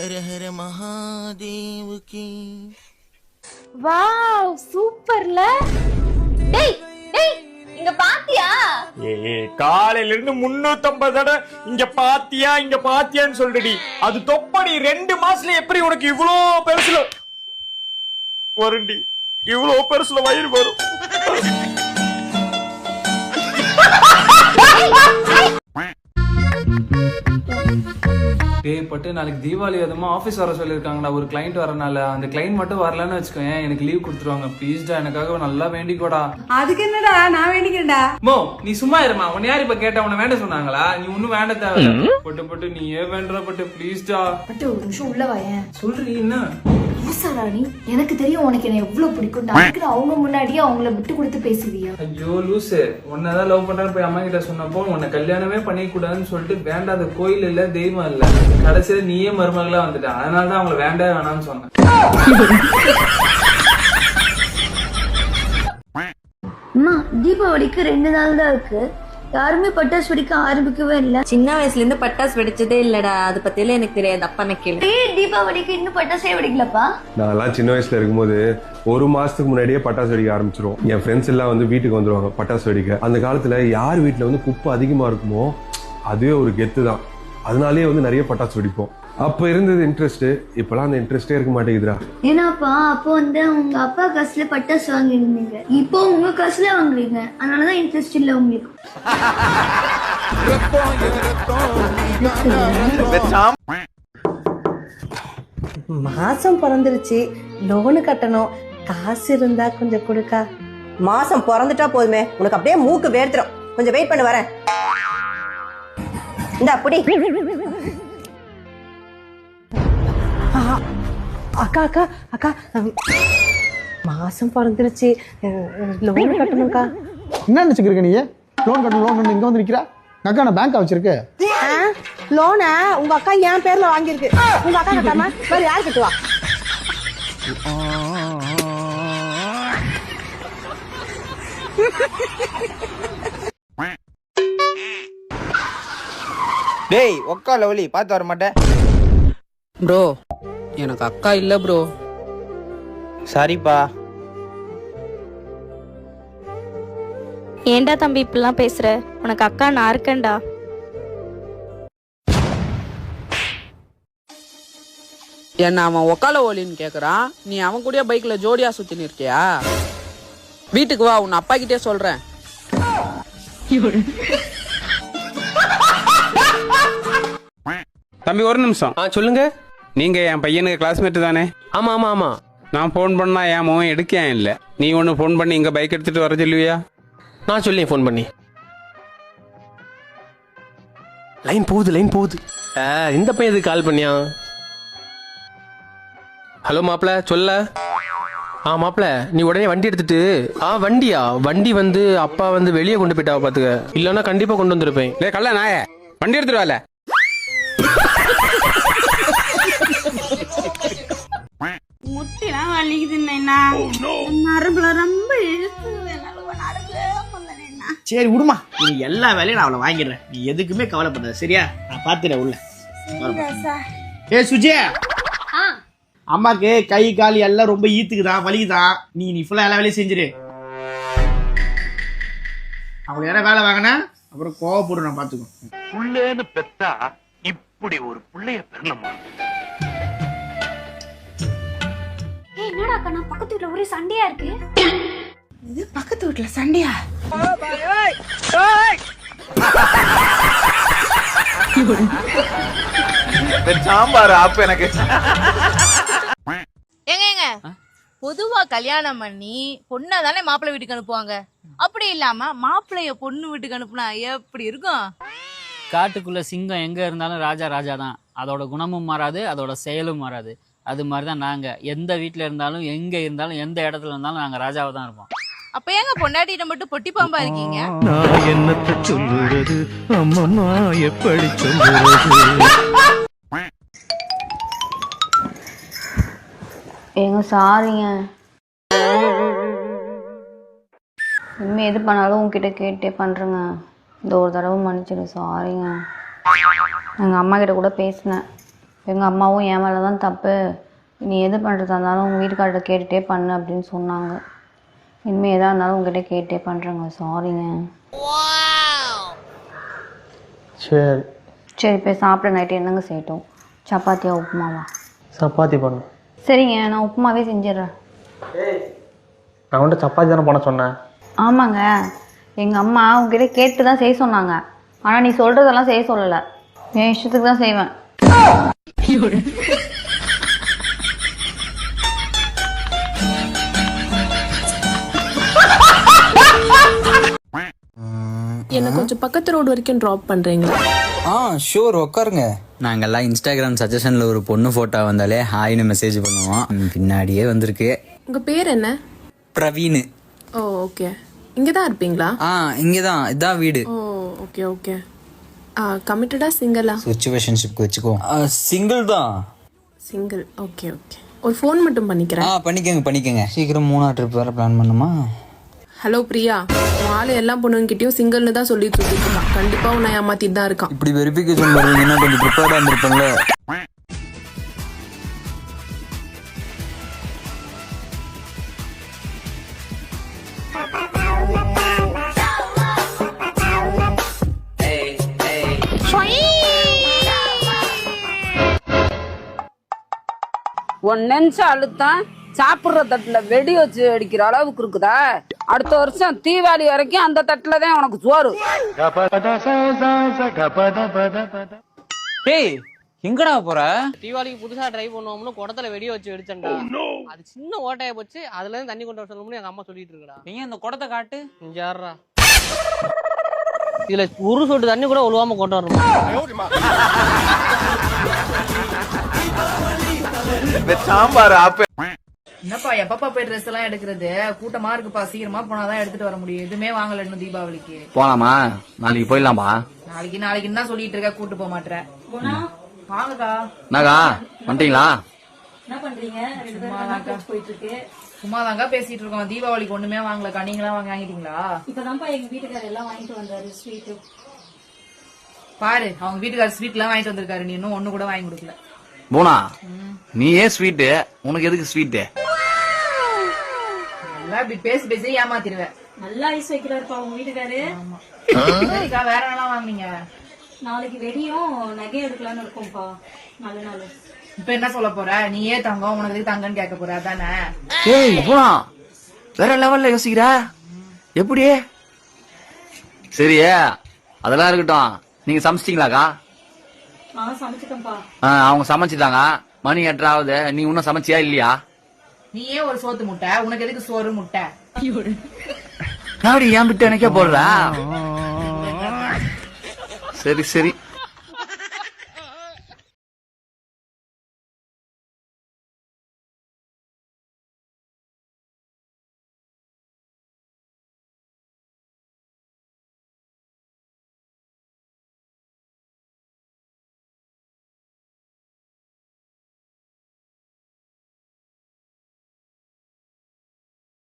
Hara Hara மகாதேவுக்கு wow சூப்பர்ல. டேய் டேய் இங்க பாத்தியா? ஏ காலையில இருந்து முன்னூத்தம்பது தடவை இங்க பாத்தியா இங்க பாத்தியான்னு சொல்றடி அது தொப்படி ரெண்டு மாசத்துல எப்படி உனக்கு இவ்வளோ பெருசுல வருண்டி இவ்வளோ பெருசுல வயிறு வரும். டேய் பட்டு நாளைக்கு தீபாவளி அதுமா ஆஃபீஸ் வர சொல்லியிருக்காங்கடா. ஒரு கிளைண்ட் வரனால. அந்த கிளைண்ட் மட்டும் வரலன்னு வச்சுக்கோங்க எனக்கு லீவ் கொடுத்துருவாங்க. ப்ளீஸ்டா எனக்காக நல்லா வேண்டிக்கோடா. அதுக்கு என்னடா? நான் வேண்டிக்கிறேன்டா. மோ நீ சும்மா இருமா. உன்னை யார் இப்ப கேட்ட? உன்னை வேண்ட சொன்னாங்களா? நீ ஒன்னும் வேண்ட தேவை பட்டு பட்டு நீ ஏன் வேண்டற பட்டு ப்ளீஸ்டா பட்டு ஒரு நிமிஷம் உள்ள வாயேன். சொல்றீ என்ன? லூசாடா நீ? எனக்கு தெரியும் உனக்கு என்ன எவ்வளவு பிடிக்கும். அதுக்கு அவங்க முன்னாடியே அவங்கள விட்டு கொடுத்து பேசுவியா? ஐயோ லூசு. உன்னதான் லவ் பண்றேன்னு போய் அம்மா கிட்ட சொன்னப்போ உன்னை கல்யாணமே பண்ணிக்க கூடாதுன்னு சொல்லிட்டு வேண்டாத கோயில் இல்ல தெய்வம் இல்ல. கடைசியில நீயே மருமகளா வந்துட்ட. அதனால தான் அவங்கள வேண்டவே வேணாம்னு சொன்னேன். அம்மா தீபாவளிக்கு ரெண்டு நாள் தான் இருக்கு. யாருமே பட்டாசு வெடிக்க ஆரம்பிக்கவே இல்ல. சின்ன வயசுல இருந்து பட்டாசு வெடிச்சதே இல்லடா. அது பத்தியெல்லாம் எனக்கு தெரியாது. அப்பா நான் கேளு. ஏய் தீபாவளிக்கு இன்னும் பட்டாசே வெடிக்கலப்பா? நான்லாம் சின்ன வயசுல இருக்கும்போது ஒரு மாசத்துக்கு முன்னாடியே பட்டாசு வெடிக்க ஆரம்பிச்சிரும் என் ஃப்ரெண்ட்ஸ் எல்லாம் வந்து வீட்டுக்கு வந்துருவாங்க பட்டாசு வெடிக்க. அந்த காலத்துல யார் வீட்டுல வந்து குப்பை அதிகமா இருக்குமோ அதுவே ஒரு கெத்து தான் அதனாலேயே வந்து நிறைய பட்டாசு வெடிப்போம். அப்ப இருந்தது இன்ட்ரெஸ்ட் இப்பெல்லாம் அந்த இன்ட்ரெஸ்டே இருக்க மாட்டேங்குதுடா. ஏன்னாப்பா அப்போ வந்து உங்க அப்பா காசுல பட்டாசு வாங்கியிருந்தீங்க. இப்போ உங்க காசுல வாங்குறீங்க. அதனாலதான் இன்ட்ரெஸ்ட் இல்ல உங்களுக்கு. மாசம் பிறந்துருச்சு. லோனு கட்டணும். காசு இருந்தா கொஞ்சம் கொடுக்கா. மாசம் பிறந்துட்டா போதுமே. உனக்கு அப்படியே மூக்கு வேர்த்துரும். கொஞ்சம் வெயிட் பண்ணி வரேன். இந்த அப்படி அக்கா அக்கா அக்கா. மாசம் பிறந்துருச்சு. லோனு கட்டணும்க்கா. என்ன நினைச்சுக்கிருக்க நீ லோன் கட்டணும் லோன் கட்டணும். இங்க வந்து நிக்கிறா அக்கா நான் பேங்க் வச்சிருக்கு? லோனை உங்க அக்கா என் பேர்ல வாங்கியிருக்கு. உங்க அக்கா கட்டாம வேற யார் கட்டுவா? டேய் ஒக்கா லவ்லி பார்த்து வர மாட்டேன் ப்ரோ எனக்கு அக்கா இல்ல ப்ரோ சரிப்பா. ஏன்டா தம்பி இப்படிலாம் பேசுற? உனக்கு அக்கா நான் இருக்கேன்டா. என்ன அவன் ஒக்கால ஓலின்னு கேக்குறான்? நீ அவன் கூடயே பைக்ல ஜோடியா சுத்தின்னு இருக்கியா? வீட்டுக்கு வா உன் அப்பா கிட்டே சொல்றேன். தம்பி ஒரு நிமிஷம். ஆ சொல்லுங்க. நீங்க என் பையனுக்கு கிளாஸ்மேட் தானே? ஆமா ஆமா ஆமா. நான் ஃபோன் பண்ணா என் மகன் எடுக்க ஏன் இல்ல. நீ ஒன்னு ஃபோன் பண்ணி இங்க பைக் எடுத்துட்டு வர சொல்லுவியா? நான் சொல்லி ஃபோன் பண்ணி. லைன் போகுது லைன் போகுது. இந்த பையன் எதுக்கு கால் பண்ணியா? ஹலோ மாப்ள சொல்ல. ஆ மாப்ள நீ உடனே வண்டி எடுத்துட்டு ஆ வண்டியா? வண்டி வந்து அப்பா வந்து வெளியே கொண்டு போயிட்டா பாத்துக்க. இல்லன்னா கண்டிப்பா கொண்டு வந்திருப்பேன். டேய் கள்ள நாய வண்டி எடுத்துட்டு வரல நரம்புல ரொம்ப சரி விடுமா. நீ எல்லா வேலையும் நான் அவளை வாங்கிடுறேன். நீ எதுக்குமே கவலைப்படாத சரியா? நான் பாத்துறேன் உள்ள. ஏ சுஜி. அம்மாக்கு கை கால் எல்லாம் ரொம்ப ஈத்துக்குதான் வலிக்குதான் நீ நீ ஃபுல்லா எல்லா வேலையும் செஞ்சிரு. அவங்க யாரா வேலை வாங்கினா? அப்புறம் கோவப்படும் நான் பாத்துக்கோ புள்ளேன்னு பெத்தா இப்படி ஒரு புள்ளைய பெறணுமா? அக்கா நான் பக்கத்து வீட்ல ஒரே சண்டையா இருக்கு. இது பக்கத்து வீட்டுல சண்டையா? சாம்பார் அப்ப எனக்கு. ஏங்க ஏங்க. பொதுவா கல்யாணம் பண்ணி பொண்ணை தானே மாப்பிள்ளை வீட்டுக்கு அனுப்புவாங்க? அப்படி இல்லாம மாப்பிள்ளைய பொண்ணு வீட்டுக்கு அனுப்புனா எப்படி இருக்கும்? காட்டுக்குள்ள சிங்கம் எங்க இருந்தாலும் ராஜா ராஜா தான் அதோட குணமும் மாறாது அதோட செயலும் மாறாது. அது மாதிரி தான் நாங்க. எந்த வீட்ல இருந்தாலும் எங்க இருந்தாலும் எந்த இடத்துல இருந்தாலும் நாங்க ராஜாவா தான் இருப்போம். அப்ப ஏங்க பொண்டாட்டிட்ட மட்டும் பொட்டி பாம்பா இருக்கீங்க? நான் என்னத்த சொல்லுறது அம்மம்மா எப்படி சொல்லுறது ஏங்க சாரிங்க. இனிமே எது பண்ணாலும் உங்ககிட்ட கேட்டே பண்றேங்க. இந்த ஒரு தடவை மன்னிச்சிடு சாரிங்க. எங்க அம்மா கிட்ட கூட பேசினேன். எங்கள் அம்மாவும் என் மேலே தான் தப்பு. நீ எது பண்ணுறதா இருந்தாலும் உங்கள் வீட்டுக்காரர்கிட்ட கேட்டுட்டே பண்ணு அப்படின்னு சொன்னாங்க. இனிமேல் எதாக இருந்தாலும் உங்ககிட்ட கேட்டே பண்ணுறேங்க சாரிங்க சரி. சரி போய் சாப்பிட நைட்டு என்னங்க செய்யட்டும்? சப்பாத்தியா உப்புமாவா? சப்பாத்தி பண்ணு. சரிங்க நான் உப்புமாவே செஞ்சிடுறேன். நான் வந்துட்டு சப்பாத்தி தானே பண்ண சொன்னேன். ஆமாங்க. எங்கள் அம்மா உங்ககிட்ட கேட்டு தான் செய்ய சொன்னாங்க. ஆனால் நீ சொல்கிறதெல்லாம் செய்ய சொல்லலை. என் இஷ்டத்துக்கு தான் செய்வேன். என்ன கொஞ்சம் பக்கத்து ரோடு வரைக்கும் டிராப் பண்றீங்களா? ஆ ஷூர் உட்காருங்க நாங்கெல்லாம் இன்ஸ்டாகிராம் சஜஷன்ல ஒரு பொண்ணு போட்டோ வந்தாலே ஹாய்னு மெசேஜ் பண்ணுவோம். பின்னாடியே வந்திருக்கு. உங்க பேர் என்ன? பிரவீன். ஓ ஓகே இங்க தான் இருப்பீங்களா? ஆ இங்கதான். இதான் வீடு. ஓ ஓகே ஓகே கமிட்டடா சிங்கிளா சுச்சுவேஷன்ஷிப்க்கு வச்சுக்கோ. சிங்கிள் தான். சிங்கிள் ஓகே ஓகே ஒரு ஃபோன் மட்டும் ஆ பண்ணிக்கிறேன் பண்ணிக்கோங்க பண்ணிக்கோங்க. சீக்கிரம் மூணா ட்ரிப் வேற பிளான் பண்ணுமா? ஹலோ பிரியா. ஆளு எல்லா பொண்ணுங்கிட்டயும் சிங்கிள்னு தான் சொல்லி சுத்திட்டு இருக்கான் கண்டிப்பா உன்னை ஏமாத்திட்டு தான் இருக்கான். இப்படி வெரிஃபிகேஷன் பண்ணுவீங்கன்னா கொஞ்சம் ப்ரிப்பேர்டா இருந்திருப்பேன்ல. ஒன் நிமிஷம் அழுத்தம் சாப்பிடுற தட்டுல வெடி வச்சு அடிக்கிற அளவுக்கு இருக்குதா? அடுத்த வருஷம் தீபாவளி வரைக்கும் அந்த தட்டுல தான் உனக்கு சோறு. டேய் எங்கடா போற? தீபாவளிக்கு புதுசா ட்ரை பண்ணுவோம்னு குடத்துல வெடிய வச்சு வெடிச்சேன்டா. அது சின்ன ஓட்டைய போச்சு அதுல இருந்து தண்ணி கொண்டு வர சொல்லணும்னு எங்க அம்மா சொல்லிட்டு இருக்கடா. நீங்க அந்த குடத்தை காட்டு? ஜாரா இதுல ஒரு சொட்டு தண்ணி கூட ஒழுவாம கொண்டு வரணும்? சாம்பார் ஆப்ப என்னப்பா எப்பப்பா போய் ட்ரெஸ் எல்லாம் எடுக்கிறது? கூட்டமா இருக்குப்பா. சீக்கிரமா போனாதான் எடுத்துட்டு வர முடியும். எதுவுமே வாங்கல இன்னும் தீபாவளிக்கு. போலாமா? நாளைக்கு போயிடலாமா? நாளைக்கு நாளைக்கு தான் சொல்லிட்டு இருக்க. கூட்டு போக மாட்டேற வாங்கக்கா. என்னக்கா? வந்துட்டீங்களா? சும்மாதான்க்கா. போயிட்டு இருக்கு. சும்மாதாங்க பேசிட்டு இருக்கோம். தீபாவளிக்கு ஒண்ணுமே வாங்கலக்கா நீங்களா வாங்க வாங்கிட்டீங்களா? இப்பதான்ப்பா எங்க வீட்டுக்காரர் எல்லாம் வாங்கிட்டு வந்தாரு ஸ்வீட்டு பாரு அவங்க வீட்டுக்காரர் ஸ்வீட் எல்லாம் வாங்கிட்டு வந்திருக்காரு. நீ இன்னும் ஒண்ணு கூட வாங்கி கொடுக்கல. போனா நீ ஏன் ஸ்வீட்டு உனக்கு எதுக்கு ஸ்வீட்டு எல்லாம் இப்படி பேசி பேசி ஏமாத்திடுவேன் நல்லா ஐஸ் வைக்கிறாருப்பா உங்க வீட்டுக்காரு. சரிக்கா வேற என்னலாம் வாங்குனீங்க? நாளைக்கு வெடியும் நகை எடுக்கலாம்னு இருக்கோம்ப்பா. நல்ல நாள். இப்ப என்ன சொல்ல போற? நீ ஏன் தங்கம் உனக்கு தங்கன்னு கேட்க போற? அதானே? ஏய் வேற லெவல்ல யோசிக்கிற? எப்படி? சரி அதெல்லாம் இருக்கட்டும். நீங்க சமைச்சிட்டீங்களாக்கா? நான் அவங்க சமைச்சிட்டாங்க. மணி எட்டாவது நீ இன்னும் சமைச்சியா இல்லையா? நீ ஏன் ஒரு சோத்து முட்டை உனக்கு எதுக்கு சோறு முட்டை? நாடி ஏன் விட்டு எனக்கே போடுற? சரி சரி.